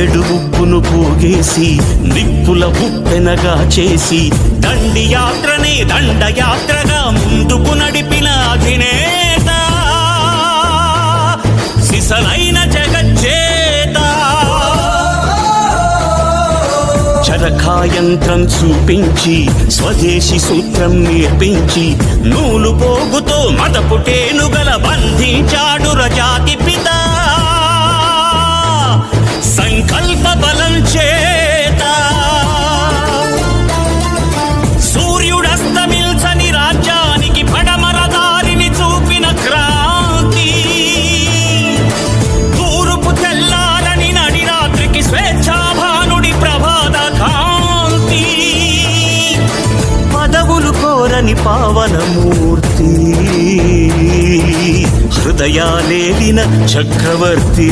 గుప్పెడు ఉప్పును పోగేసి నిప్పుల ఉప్పెనగా చేసి దండి యాత్రనే దండయాత్రగా ముందుకు నడిపిన అధినేత. సిసలైన జగచ్చేత చరఖాయంత్రం చూపించి స్వదేశీ సూత్రం నేర్పించి నూలు పోగుతో మదపుటేనుగల బంధించాడు పదవులు పావనమూర్తి. హృదయాలేలిన చక్రవర్తి.